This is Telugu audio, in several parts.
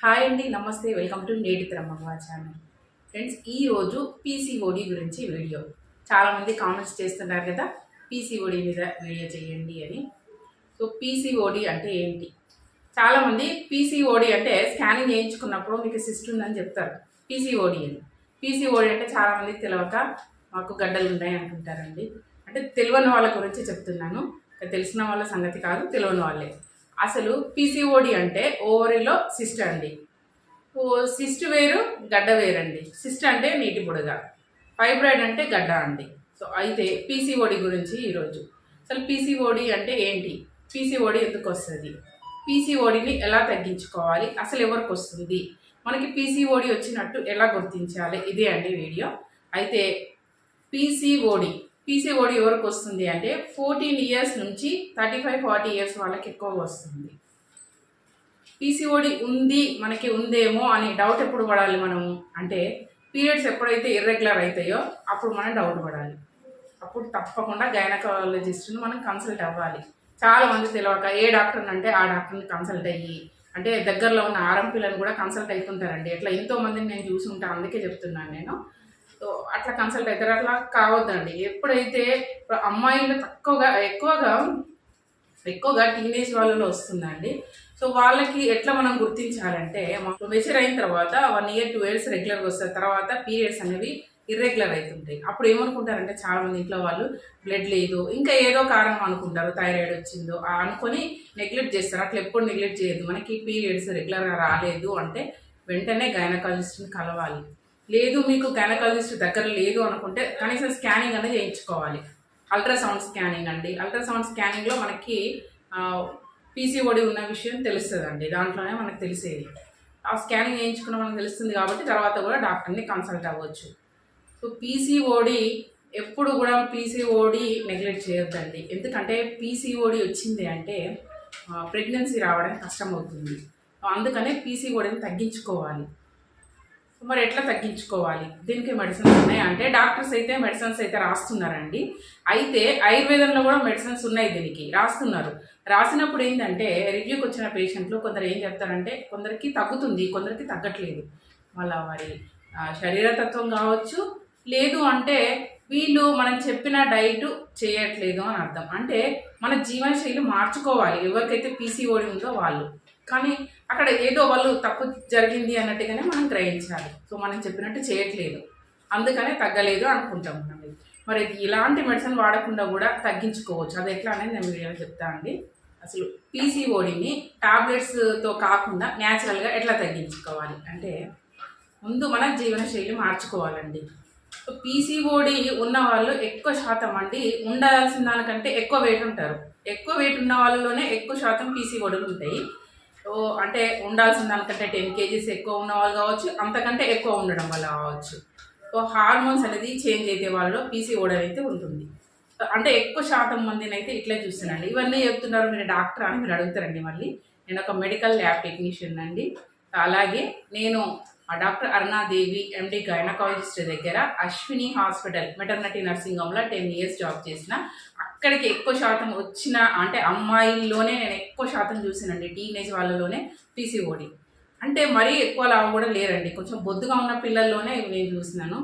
హాయ్ అండి నమస్తే వెల్కమ్ టు నేటి మగవా ఛానల్ ఫ్రెండ్స్ ఈరోజు పీసీఓడి గురించి వీడియో. చాలామంది కామెంట్స్ చేస్తున్నారు కదా పీసీఓడి మీద వీడియో చేయండి అని. సో పీసీఓడి అంటే ఏంటి? చాలామంది పీసీఓడి అంటే స్కానింగ్ చేయించుకున్నప్పుడు మీకు సిస్ట్ ఉందని చెప్తారు. పీసీఓడి అని. పీసీఓడి అంటే చాలామంది తెలియక మాకు గడ్డలు ఉన్నాయి అనుకుంటారండి. అంటే తెలియని వాళ్ళ గురించి చెప్తున్నాను. తెలిసిన వాళ్ళ సంగతి కాదు తెలియని వాళ్ళే. అసలు పీసీఓడి అంటే ఓవరీలో సిస్ట్ అండి. సిస్ట్ వేరు గడ్డ వేరండి. సిస్ట్ అంటే నీటి బుడగ. ఫైబ్రాయిడ్ అంటే గడ్డ అండి. సో అయితే పీసీఓడి గురించి ఈరోజు. అసలు పీసీఓడి అంటే ఏంటి? పీసీఓడి ఎందుకు వస్తుంది? పీసీఓడిని ఎలా తగ్గించుకోవాలి? అసలు ఎవరికి వస్తుంది? మనకి పీసీఓడి వచ్చినట్టు ఎలా గుర్తించాలి? ఇదే అండి వీడియో. అయితే పీసీఓడి పీసీఓడి ఎవరికి వస్తుంది అంటే ఫోర్టీన్ ఇయర్స్ నుంచి థర్టీ ఫైవ్ ఫార్టీ ఇయర్స్ వాళ్ళకి ఎక్కువగా వస్తుంది. పీసీఓడి ఉంది మనకి ఉందేమో అని డౌట్ ఎప్పుడు పడాలి మనము? అంటే పీరియడ్స్ ఎప్పుడైతే ఇర్రెగ్యులర్ అవుతాయో అప్పుడు మనం డౌట్ పడాలి. అప్పుడు తప్పకుండా గైనకాలజిస్ట్ని మనం కన్సల్ట్ అవ్వాలి. చాలా మంది తెలియక ఏ డాక్టర్ని అంటే ఆ డాక్టర్ని కన్సల్ట్ అయ్యి అంటే దగ్గరలో ఉన్న ఆర్ఎంపీలను కూడా కన్సల్ట్ అవుతుంటారండి ఎట్లా? ఎంతోమందిని నేను చూసి ఉంటాను అందుకే చెప్తున్నాను నేను. అట్లా కన్సల్ట్ అవుతారు అట్లా కావద్దండి. ఎప్పుడైతే అమ్మాయిలు తక్కువగా ఎక్కువగా ఎక్కువగా టీనేజ్ వాళ్ళలో వస్తుందండి. సో వాళ్ళకి ఎట్లా మనం గుర్తించాలంటే మెచ్యూర్ అయిన తర్వాత వన్ ఇయర్ టూ ఇయర్స్ రెగ్యులర్గా వస్తారు తర్వాత పీరియడ్స్ అనేవి ఇర్రెగ్యులర్ అవుతుంటాయి. అప్పుడు ఏమనుకుంటారంటే చాలా మంది ఇంట్లో వాళ్ళు బ్లడ్ లేదు ఇంకా ఏదో కారణం అనుకుంటారు థైరాయిడ్ వచ్చిందో అనుకొని నెగ్లెక్ట్ చేస్తారు. అట్లా ఎప్పుడు నెగ్లెక్ట్ చేయదు మనకి పీరియడ్స్ రెగ్యులర్గా రాలేదు అంటే వెంటనే గైనకాలజిస్ట్ని కలవాలి. లేదు మీకు గైనకాలజిస్ట్ దగ్గర లేదు అనుకుంటే కనీసం స్కానింగ్ అనేది చేయించుకోవాలి. అల్ట్రాసౌండ్ స్కానింగ్ అండి. అల్ట్రాసౌండ్ స్కానింగ్లో మనకి పీసీఓడి ఉన్న విషయం తెలుస్తుందండి. దాంట్లోనే మనకు తెలిసేది. ఆ స్కానింగ్ చేయించుకున్న మనకు తెలుస్తుంది కాబట్టి తర్వాత కూడా డాక్టర్ని కన్సల్ట్ అవ్వచ్చు. సో పీసీఓడి ఎప్పుడు కూడా పీసీఓడి నెగ్లెక్ట్ చేయొద్దండి. ఎందుకంటే పీసీఓడి వచ్చింది అంటే ప్రెగ్నెన్సీ రావడం కష్టమవుతుంది. అందుకనే పీసీఓడిని తగ్గించుకోవాలి. మరి ఎట్లా తగ్గించుకోవాలి? దీనికి మెడిసిన్స్ ఉన్నాయి అంటే డాక్టర్స్ అయితే మెడిసిన్స్ అయితే రాస్తున్నారండి. అయితే ఆయుర్వేదంలో కూడా మెడిసిన్స్ ఉన్నాయి దీనికి. రాస్తున్నారు. రాసినప్పుడు ఏంటంటే రివ్యూకి వచ్చిన పేషెంట్లు కొందరు ఏం చెప్తారంటే కొందరికి తగ్గుతుంది కొందరికి తగ్గట్లేదు. మళ్ళీ వారి శరీరతత్వం కావచ్చు లేదు అంటే వీళ్ళు మనం చెప్పిన డైట్ చేయట్లేదు అని అర్థం. అంటే మన జీవనశైలి మార్చుకోవాలి. ఎవరికైతే పీసీఓడి ఉందో వాళ్ళు. కానీ అక్కడ ఏదో వాళ్ళు తప్పు జరిగింది అన్నట్టుగానే మనం గ్రహించాలి. సో మనం చెప్పినట్టు చేయట్లేదు. అందుకనే తగ్గలేదు అనుకుంటాం మనం మరి ఇలాంటి మెడిసిన్ వాడకుండా కూడా తగ్గించుకోవచ్చు. అది ఎట్లా అనేది నేను వీడియోలో చెప్తా అండి. అసలు పీసీఓడిని టాబ్లెట్స్తో కాకుండా న్యాచురల్గా ఎట్లా తగ్గించుకోవాలి? అంటే ముందు మన జీవనశైలి మార్చుకోవాలండి. పీసీఓడి ఉన్న వాళ్ళు ఎక్కువ శాతం అండి ఉండాల్సిన దానికంటే ఎక్కువ వెయిట్ ఉంటారు. ఎక్కువ వెయిట్ ఉన్న వాళ్ళలోనే ఎక్కువ శాతం పీసీఓడులు ఉంటాయి. అంటే ఉండాల్సిన దానికంటే టెన్ కేజీస్ ఎక్కువ ఉన్న వాళ్ళు కావచ్చు అంతకంటే ఎక్కువ ఉండడం వల్ల కావచ్చు. సో హార్మోన్స్ అనేది చేంజ్ అయితే వాళ్ళలో ఓడర్ అయితే ఉంటుంది. అంటే ఎక్కువ శాతం మందిని అయితే ఇట్లే చూస్తున్నాండి ఇవన్నీ చెప్తున్నారు మీరు డాక్టర్ అని మీరు అడుగుతారండి మళ్ళీ. నేను ఒక మెడికల్ ల్యాబ్ టెక్నీషియన్ అండి. అలాగే నేను డాక్టర్ అరుణాదేవి ఎండి గైనకాలజిస్ట్ దగ్గర అశ్విని హాస్పిటల్ మెటర్నటీ నర్సింగ్ హోమ్లో టెన్ ఇయర్స్ జాబ్ చేసిన అక్కడికి ఎక్కువ శాతం వచ్చిన అంటే అమ్మాయిల్లోనే నేను ఎక్కువ శాతం చూసానండి టీనేజ్ వాళ్ళలోనే పీసీఓడి అంటే మరీ ఎక్కువ లావు కూడా లేరండి కొంచెం బొద్దుగా ఉన్న పిల్లల్లోనే నేను చూసినాను.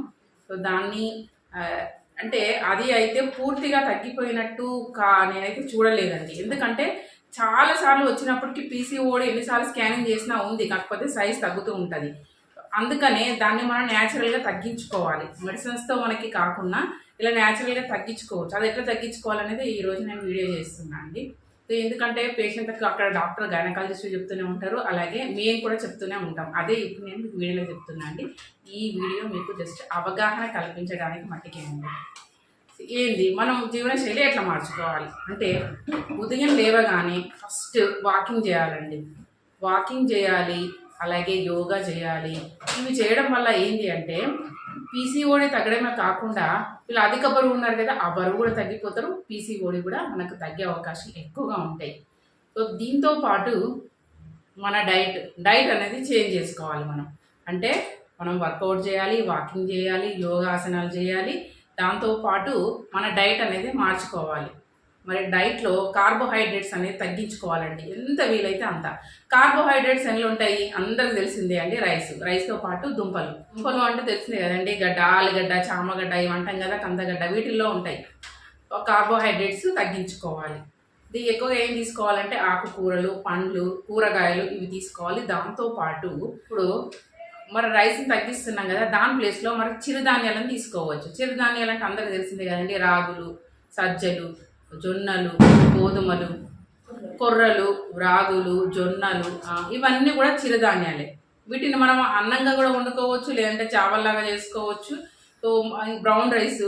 సో దాన్ని అంటే అది అయితే పూర్తిగా తగ్గిపోయినట్టు కా నేనైతే చూడలేదండి. ఎందుకంటే చాలాసార్లు వచ్చినప్పటికీ పీసీఓడి ఎన్నిసార్లు స్కానింగ్ చేసినా ఉంది కాకపోతే సైజ్ తగ్గుతూ ఉంటుంది. అందుకనే దాన్ని మనం న్యాచురల్గా తగ్గించుకోవాలి. మెడిసిన్స్తో మనకి కాకుండా ఇలా న్యాచురల్గా తగ్గించుకోవచ్చు. అది ఎట్లా తగ్గించుకోవాలనేది ఈరోజు నేను వీడియో చేస్తున్నాను అండి. సో ఎందుకంటే పేషెంట్కి అక్కడ డాక్టర్ గైనకాలజిస్ట్ చెప్తూనే ఉంటారు. అలాగే మేము కూడా చెప్తూనే ఉంటాం. అదే ఇప్పుడు నేను వీడియోలో చెప్తున్నా అండి. ఈ వీడియో మీకు జస్ట్ అవగాహన కల్పించడానికి మట్టికే ఉంది ఏంది? మనం జీవనశైలి ఎట్లా మార్చుకోవాలి? అంటే ఉదయం లేవగానే ఫస్ట్ వాకింగ్ చేయాలండి. వాకింగ్ చేయాలి అలాగే యోగా చేయాలి. ఇవి చేయడం వల్ల ఏంటి అంటే పీసీఓడి తగ్గడమే కాకుండా వీళ్ళు అధిక బరువు ఉన్నారు కదా ఆ బరువు కూడా తగ్గిపోతారు. పీసీఓడి కూడా మనకు తగ్గే అవకాశం ఎక్కువగా ఉంటాయి. సో దీంతో పాటు మన డైట్ డైట్ అనేది చేంజ్ చేసుకోవాలి మనం. అంటే మనం వర్కౌట్ చేయాలి వాకింగ్ చేయాలి యోగాసనాలు చేయాలి. దాంతోపాటు మన డైట్ అనేది మార్చుకోవాలి. మరి డైట్లో కార్బోహైడ్రేట్స్ అనేది తగ్గించుకోవాలండి. ఎంత వీలైతే అంత. కార్బోహైడ్రేట్స్ ఎన్ని ఉంటాయి? అందరికి తెలిసిందే అండి రైస్. రైస్తో పాటు దుంపలు. దుంపలు అంటే తెలిసిందే కదండి. గడ్డ ఆలుగడ్డ చామగడ్డ ఇవి అంటాం కదా కందగడ్డ వీటిల్లో ఉంటాయి. కార్బోహైడ్రేట్స్ తగ్గించుకోవాలి. ఇది ఎక్కువగా ఏం తీసుకోవాలంటే ఆకుకూరలు పండ్లు కూరగాయలు ఇవి తీసుకోవాలి. దాంతో పాటు ఇప్పుడు మరి రైస్ని తగ్గిస్తున్నాం కదా దాని ప్లేస్లో మరి చిరుధాన్యాలను తీసుకోవచ్చు. చిరుధాన్యాలు అంటే అందరికీ తెలిసిందే కదండి. రాగులు సజ్జలు జొన్నలు గోధుమలు కొర్రలు రాగులు జొన్నలు ఇవన్నీ కూడా చిరుధాన్యాలే. వీటిని మనం అన్నంగా కూడా వండుకోవచ్చు లేదంటే చావల్లాగా చేసుకోవచ్చు. సో బ్రౌన్ రైస్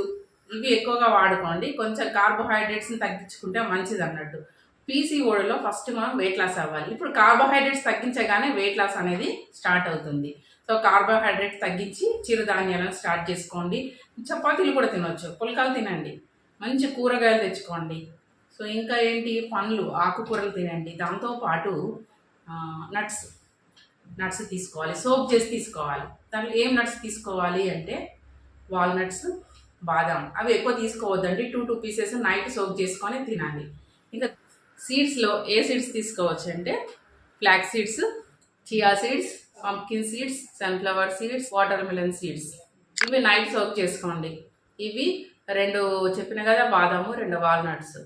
ఇవి ఎక్కువగా వాడుకోండి. కొంచెం కార్బోహైడ్రేట్స్ని తగ్గించుకుంటే మంచిది అన్నట్టు. పీసీఓడిలో ఫస్ట్ మనం వెయిట్ లాస్ అవ్వాలి. ఇప్పుడు కార్బోహైడ్రేట్స్ తగ్గించగానే వెయిట్ లాస్ అనేది స్టార్ట్ అవుతుంది. సో కార్బోహైడ్రేట్స్ తగ్గించి చిరుధాన్యాలను స్టార్ట్ చేసుకోండి. చపాతీలు కూడా తినొచ్చు. పుల్కాలు తినండి. మంచి కూరగాయలు తెచ్చుకోండి. సో ఇంకా ఏంటి? పండ్లు ఆకుకూరలు తినండి. దాంతోపాటు నట్స్ నట్స్ తీసుకోవాలి. సోప్ చేసి తీసుకోవాలి. దాంట్లో ఏం నట్స్ తీసుకోవాలి అంటే వాల్నట్స్ బాదం. అవి ఎక్కువ తీసుకోవద్దండి. Two two pieces night soak చేసుకొని తినండి. ఇంకా సీడ్స్లో ఏ సీడ్స్ తీసుకోవచ్చు అంటే flax seeds chia seeds pumpkin seeds sunflower seeds watermelon seeds. ఇవి నైట్ సోక్ చేసుకోండి. ఇవి రెండు చెప్పిన కదా బాదాము రెండు వాల్నట్స్.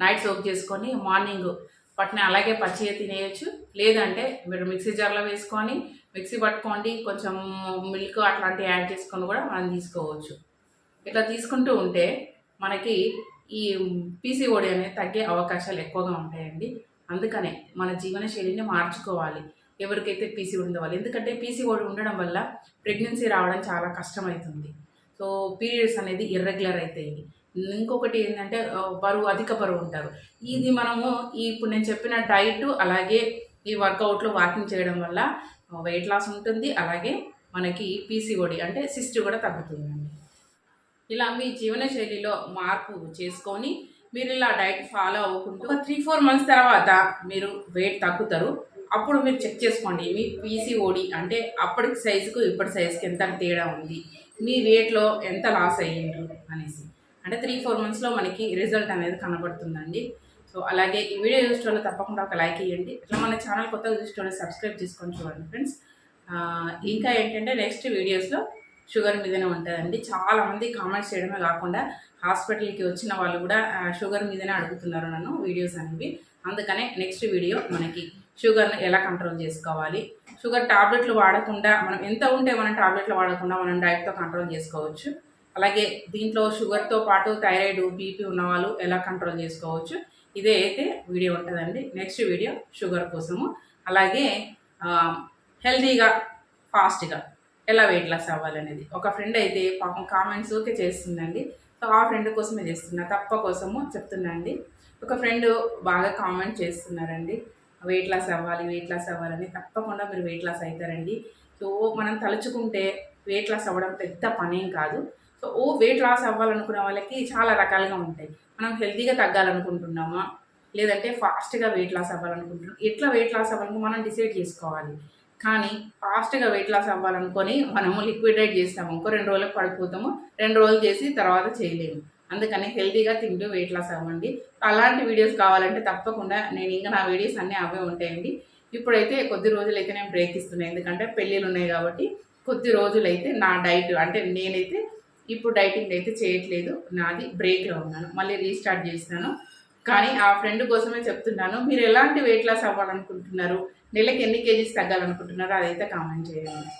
నైట్ సోక్ చేసుకొని మార్నింగ్ పట్న అలాగే పచ్చిగా తినేయచ్చు. లేదంటే మీరు మిక్సీ జార్లో వేసుకొని మిక్సీ పట్టుకోండి కొంచెం మిల్క్ అట్లాంటివి యాడ్ చేసుకొని కూడా మనం తీసుకోవచ్చు. ఇట్లా తీసుకుంటూ ఉంటే మనకి ఈ పీసీఓడి అనేది తగ్గే అవకాశాలు ఎక్కువగా ఉంటాయండి. అందుకనే మన జీవన శైలిని మార్చుకోవాలి. ఎవరికైతే పీసీఓడి ఉందో వాళ్ళు ఎందుకంటే పీసీఓడి ఉండడం వల్ల ప్రెగ్నెన్సీ రావడం చాలా కష్టమవుతుంది. సో పీరియడ్స్ అనేది ఇర్రెగ్యులర్ అవుతాయి ఇంకొకటి ఏంటంటే బరువు అధిక బరువు ఉంటారు. ఇది మనము ఇప్పుడు నేను చెప్పిన డైట్ అలాగే ఈ వర్కౌట్లో వాకింగ్ చేయడం వల్ల వెయిట్ లాస్ ఉంటుంది. అలాగే మనకి పీసీఓడి అంటే సిస్ట్ కూడా తగ్గుతుందండి. ఇలా మీ జీవన శైలిలో మార్పు చేసుకొని మీరు ఇలా డైట్ ఫాలో అవ్వకుండా ఒక త్రీ ఫోర్ మంత్స్ తర్వాత మీరు వెయిట్ తగ్గుతారు. అప్పుడు మీరు చెక్ చేసుకోండి. మీ పీసీఓడి అంటే అప్పటి సైజుకు ఇప్పటి సైజుకి ఎంత తేడా ఉంది? మీ వెయిట్లో ఎంత లాస్ అయ్యిండ్రు అనేసి. అంటే త్రీ ఫోర్ మంత్స్లో మనకి రిజల్ట్ అనేది కనబడుతుందండి. సో అలాగే ఈ వీడియో చూసిన తప్పకుండా ఒక లైక్ ఇవ్వండి ఇట్లా మన ఛానల్ కొత్తగా చూసిన సబ్స్క్రైబ్ చేసుకొని చూడండి ఫ్రెండ్స్ ఇంకా ఏంటంటే నెక్స్ట్ వీడియోస్లో షుగర్ మీదనే ఉంటుందండి. చాలా మంది కామెంట్స్ చేయడమే కాకుండా హాస్పిటల్కి వచ్చిన వాళ్ళు కూడా షుగర్ మీదనే అడుగుతున్నారు నన్ను వీడియోస్ అనేవి. అందుకనే నెక్స్ట్ వీడియో మనకి షుగర్ని ఎలా కంట్రోల్ చేసుకోవాలి? షుగర్ టాబ్లెట్లు వాడకుండా మనం ఎంత ఉంటే మనం టాబ్లెట్లు వాడకుండా మనం డైట్తో కంట్రోల్ చేసుకోవచ్చు. అలాగే దీంట్లో షుగర్తో పాటు థైరాయిడ్ బీపీ ఉన్నవాళ్ళు ఎలా కంట్రోల్ చేసుకోవచ్చు? ఇదే అయితే వీడియో ఉంటుందండి. నెక్స్ట్ వీడియో షుగర్ కోసము. అలాగే హెల్దీగా హెల్తీగా ఫాస్ట్గా ఎలా వెయిట్ లాస్ అవ్వాలనేది. ఒక ఫ్రెండ్ అయితే పాపం కామెంట్స్ ఓకే చేస్తుందండి. సో ఆ ఫ్రెండ్ కోసమే చేస్తున్నా తప్ప కోసము చెప్తున్నా అండి. ఒక ఫ్రెండ్ బాగా కామెంట్ చేస్తున్నారండి. వెయిట్ లాస్ అవ్వాలి వెయిట్ లాస్ అవ్వాలని తప్పకుండా మీరు వెయిట్ లాస్ అవుతారండి. సో మనం తలుచుకుంటే వెయిట్ లాస్ అవ్వడం పెద్ద పనేం కాదు. సో ఓ వెయిట్ లాస్ అవ్వాలనుకునే వాళ్ళకి చాలా రకాలుగా ఉంటాయి. మనం హెల్తీగా తగ్గాలనుకుంటున్నామా? లేదంటే ఫాస్ట్గా వెయిట్ లాస్ అవ్వాలనుకుంటున్నాం? ఎట్లా వెయిట్ లాస్ అవ్వాలని మనం డిసైడ్ చేసుకోవాలి. కానీ ఫాస్ట్గా వెయిట్ లాస్ అవ్వాలనుకొని మనము లిక్విడ్ చేస్తాము. ఇంకో రెండు రోజులకు పడిపోతాము. రెండు రోజులు చేసి తర్వాత చేయలేము. అందుకని హెల్తీగా తింటూ వెయిట్ లాస్ అవ్వండి. అలాంటి వీడియోస్ కావాలంటే తప్పకుండా నేను ఇంకా నా వీడియోస్ అన్నీ అవే ఉంటాయండి. ఇప్పుడైతే కొద్ది రోజులు అయితే నేను బ్రేక్ ఇస్తున్నాను ఎందుకంటే పెళ్ళిళ్ళు ఉన్నాయి కాబట్టి కొద్ది రోజులైతే నా డైట్ అంటే నేనైతే ఇప్పుడు డైటింగ్ అయితే చేయట్లేదు. నాది బ్రేక్లో ఉన్నాను. మళ్ళీ రీస్టార్ట్ చేసినాను కానీ ఆ ఫ్రెండ్ కోసమే చెప్తున్నాను. మీరు ఎలాంటి వెయిట్ లాస్ అవ్వాలనుకుంటున్నారు? నెలకి ఎన్ని కేజీస్ తగ్గాలనుకుంటున్నారో అదైతే కామెంట్ చేయండి.